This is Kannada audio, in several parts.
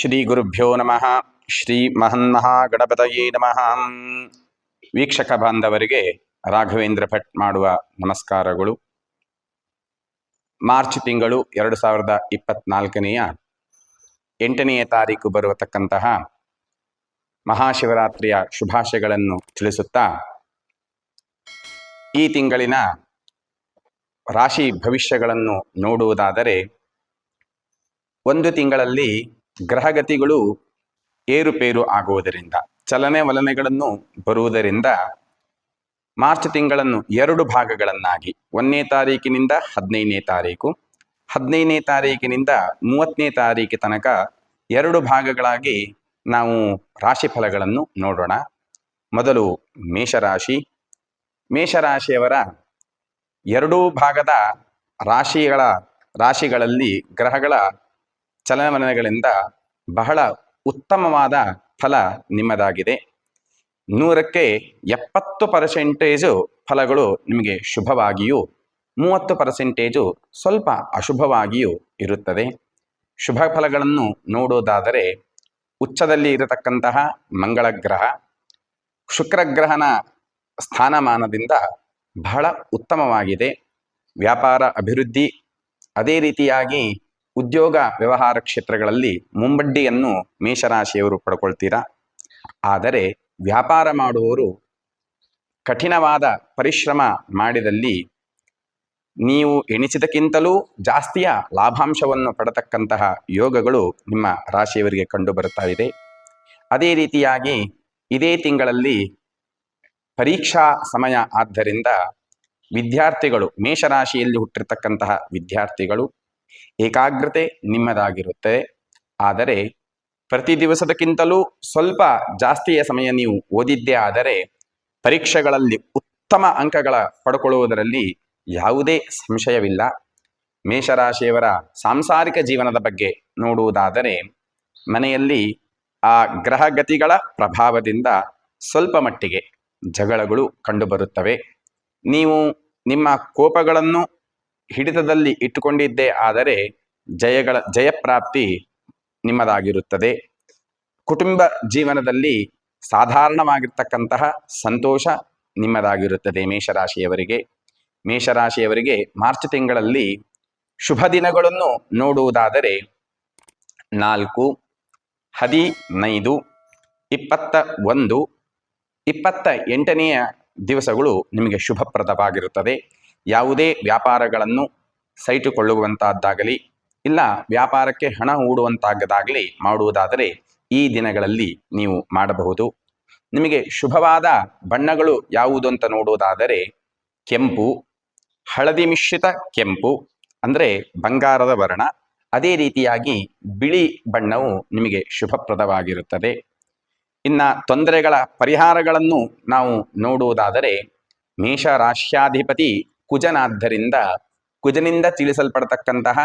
ಶ್ರೀ ಗುರುಭ್ಯೋ ನಮಃ ಶ್ರೀ ಮಹನ್ಮಹಾಗಣಪತಯೇ ನಮಃ ವೀಕ್ಷಕ ಬಾಂಧವರಿಗೆ ರಾಘವೇಂದ್ರ ಭಟ್ ಮಾಡುವ ನಮಸ್ಕಾರಗಳು. ಮಾರ್ಚ್ ತಿಂಗಳು ಎರಡು ಸಾವಿರದ ಇಪ್ಪತ್ನಾಲ್ಕನೆಯ ಎಂಟನೆಯ ತಾರೀಕು ಬರುವತಕ್ಕಂತಹ ಮಹಾಶಿವರಾತ್ರಿಯ ಶುಭಾಶಯಗಳನ್ನು ತಿಳಿಸುತ್ತಾ ಈ ತಿಂಗಳಿನ ರಾಶಿ ಭವಿಷ್ಯಗಳನ್ನು ನೋಡುವುದಾದರೆ ಒಂದು ತಿಂಗಳಲ್ಲಿ ಗ್ರಹಗತಿಗಳು ಏರುಪೇರು ಆಗುವುದರಿಂದ, ಚಲನೆ ವಲನೆಗಳನ್ನು ಬರುವುದರಿಂದ ಮಾರ್ಚ್ ತಿಂಗಳನ್ನು ಎರಡು ಭಾಗಗಳನ್ನಾಗಿ, ಒಂದನೇ ತಾರೀಕಿನಿಂದ ಹದಿನೈದನೇ ತಾರೀಕು, ಹದಿನೈದನೇ ತಾರೀಕಿನಿಂದ ಮೂವತ್ತನೇ ತಾರೀಕು ತನಕ ಎರಡು ಭಾಗಗಳಾಗಿ ನಾವು ರಾಶಿ ಫಲಗಳನ್ನು ನೋಡೋಣ. ಮೊದಲು ಮೇಷರಾಶಿ. ಮೇಷರಾಶಿಯವರ ಎರಡೂ ಭಾಗದ ರಾಶಿಗಳ ರಾಶಿಗಳಲ್ಲಿ ಗ್ರಹಗಳ ಚಲನವಲನಗಳಿಂದ ಬಹಳ ಉತ್ತಮವಾದ ಫಲ ನಿಮ್ಮದಾಗಿದೆ. ನೂರಕ್ಕೆ ಎಪ್ಪತ್ತು ಪರ್ಸೆಂಟೇಜು ಫಲಗಳು ನಿಮಗೆ ಶುಭವಾಗಿಯೂ, ಮೂವತ್ತು ಪರ್ಸೆಂಟೇಜು ಸ್ವಲ್ಪ ಅಶುಭವಾಗಿಯೂ ಇರುತ್ತದೆ. ಶುಭ ಫಲಗಳನ್ನು ನೋಡೋದಾದರೆ ಉಚ್ಚದಲ್ಲಿ ಇರತಕ್ಕಂತಹ ಮಂಗಳ ಗ್ರಹ ಶುಕ್ರಗ್ರಹನ ಸ್ಥಾನಮಾನದಿಂದ ಬಹಳ ಉತ್ತಮವಾಗಿದೆ. ವ್ಯಾಪಾರ ಅಭಿವೃದ್ಧಿ ಅದೇ ರೀತಿಯಾಗಿ ಉದ್ಯೋಗ ವ್ಯವಹಾರ ಕ್ಷೇತ್ರಗಳಲ್ಲಿ ಮುಂಬಡ್ಡಿಯನ್ನು ಮೇಷರಾಶಿಯವರು ಪಡ್ಕೊಳ್ತೀರಾ? ಆದರೆ ವ್ಯಾಪಾರ ಮಾಡುವವರು ಕಠಿಣವಾದ ಪರಿಶ್ರಮ ಮಾಡಿದಲ್ಲಿ ನೀವು ಎಣಿಸಿದಕ್ಕಿಂತಲೂ ಜಾಸ್ತಿಯ ಲಾಭಾಂಶವನ್ನು ಪಡತಕ್ಕಂತಹ ಯೋಗಗಳು ನಿಮ್ಮ ರಾಶಿಯವರಿಗೆ ಕಂಡು ಬರುತ್ತಾ ಇದೆ. ಅದೇ ರೀತಿಯಾಗಿ ಇದೇ ತಿಂಗಳಲ್ಲಿ ಪರೀಕ್ಷಾ ಸಮಯ ಆದ್ದರಿಂದ ವಿದ್ಯಾರ್ಥಿಗಳು ಮೇಷರಾಶಿಯಲ್ಲಿ ಹುಟ್ಟಿರ್ತಕ್ಕಂತಹ ವಿದ್ಯಾರ್ಥಿಗಳು ಏಕಾಗ್ರತೆ ನಿಮ್ಮದಾಗಿರುತ್ತೆ. ಆದರೆ ಪ್ರತಿ ದಿವಸದಕ್ಕಿಂತಲೂ ಸ್ವಲ್ಪ ಜಾಸ್ತಿಯ ಸಮಯ ನೀವು ಓದಿದ್ದೇ ಆದರೆ ಪರೀಕ್ಷೆಗಳಲ್ಲಿ ಉತ್ತಮ ಅಂಕಗಳ ಪಡ್ಕೊಳ್ಳುವುದರಲ್ಲಿ ಯಾವುದೇ ಸಂಶಯವಿಲ್ಲ. ಮೇಷರಾಶಿಯವರ ಸಾಂಸಾರಿಕ ಜೀವನದ ಬಗ್ಗೆ ನೋಡುವುದಾದರೆ ಮನೆಯಲ್ಲಿ ಆ ಗ್ರಹಗತಿಗಳ ಪ್ರಭಾವದಿಂದ ಸ್ವಲ್ಪ ಮಟ್ಟಿಗೆ ಜಗಳಗಳು ಕಂಡುಬರುತ್ತವೆ. ನೀವು ನಿಮ್ಮ ಕೋಪಗಳನ್ನು ಹಿಡಿತದಲ್ಲಿ ಇಟ್ಟುಕೊಂಡಿದ್ದೇ ಆದರೆ ಜಯಗಳ ಜಯಪ್ರಾಪ್ತಿ ನಿಮ್ಮದಾಗಿರುತ್ತದೆ. ಕುಟುಂಬ ಜೀವನದಲ್ಲಿ ಸಾಧಾರಣವಾಗಿರ್ತಕ್ಕಂತಹ ಸಂತೋಷ ನಿಮ್ಮದಾಗಿರುತ್ತದೆ ಮೇಷರಾಶಿಯವರಿಗೆ. ಮೇಷರಾಶಿಯವರಿಗೆ ಮಾರ್ಚ್ ತಿಂಗಳಲ್ಲಿ ಶುಭ ದಿನಗಳನ್ನು ನೋಡುವುದಾದರೆ ನಾಲ್ಕು, ಹದಿನೈದು ಇಪ್ಪತ್ತ ಒಂದು ಇಪ್ಪತ್ತ ಎಂಟನೆಯ ದಿವಸಗಳು ನಿಮಗೆ ಶುಭಪ್ರದವಾಗಿರುತ್ತದೆ. ಯಾವುದೇ ವ್ಯಾಪಾರಗಳನ್ನು ಸೈಟುಕೊಳ್ಳುವಂತಹದ್ದಾಗಲಿ ಇಲ್ಲ ವ್ಯಾಪಾರಕ್ಕೆ ಹಣ ಹೂಡುವಂತಾಗದಾಗಲಿ ಮಾಡುವುದಾದರೆ ಈ ದಿನಗಳಲ್ಲಿ ನೀವು ಮಾಡಬಹುದು. ನಿಮಗೆ ಶುಭವಾದ ಬಣ್ಣಗಳು ಯಾವುದು ಅಂತ ನೋಡುವುದಾದರೆ ಕೆಂಪು, ಹಳದಿ ಮಿಶ್ರಿತ ಕೆಂಪು, ಅಂದರೆ ಬಂಗಾರದ ವರ್ಣ. ಅದೇ ರೀತಿಯಾಗಿ ಬಿಳಿ ಬಣ್ಣವು ನಿಮಗೆ ಶುಭಪ್ರದವಾಗಿರುತ್ತದೆ. ಇನ್ನು ತೊಂದರೆಗಳ ಪರಿಹಾರಗಳನ್ನು ನಾವು ನೋಡುವುದಾದರೆ ಮೇಷರಾಶ್ಯಾಧಿಪತಿ ಕುಜನಾದ್ದರಿಂದ, ಕುಜನಿಂದ ತಿಳಿಸಲ್ಪಡತಕ್ಕಂತಹ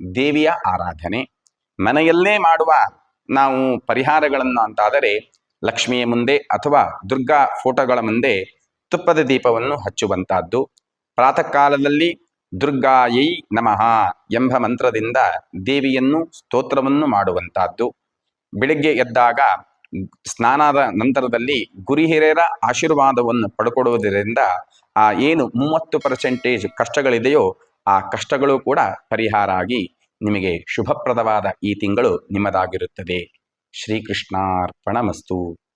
ದೇವಿಯ ಆರಾಧನೆ. ಮನೆಯಲ್ಲೇ ಮಾಡುವ ನಾವು ಪರಿಹಾರಗಳನ್ನು ಅಂತಾದರೆ, ಲಕ್ಷ್ಮಿಯ ಮುಂದೆ ಅಥವಾ ದುರ್ಗಾ ಫೋಟೋಗಳ ಮುಂದೆ ತುಪ್ಪದ ದೀಪವನ್ನು ಹಚ್ಚುವಂತಹದ್ದು ಪ್ರಾತಃ ಕಾಲದಲ್ಲಿ ದುರ್ಗಾಯೈ ನಮಃ ಎಂಬ ಮಂತ್ರದಿಂದ ದೇವಿಯನ್ನು ಸ್ತೋತ್ರವನ್ನು ಮಾಡುವಂತಹದ್ದು ಬೆಳಿಗ್ಗೆ ಎದ್ದಾಗ ಸ್ನಾನದ ನಂತರದಲ್ಲಿ ಗುರಿ ಹಿರಿಯರ ಆಶೀರ್ವಾದವನ್ನು ಪಡ್ಕೊಡುವುದರಿಂದ ಆ ಏನು ಮೂವತ್ತು ಪರ್ಸೆಂಟೇಜ್ ಕಷ್ಟಗಳಿದೆಯೋ ಆ ಕಷ್ಟಗಳು ಕೂಡ ಪರಿಹಾರ ಆಗಿ ನಿಮಗೆ ಶುಭಪ್ರದವಾದ ಈ ತಿಂಗಳು ನಿಮ್ಮದಾಗಿರುತ್ತದೆ. ಶ್ರೀಕೃಷ್ಣಾರ್ಪಣಮಸ್ತು.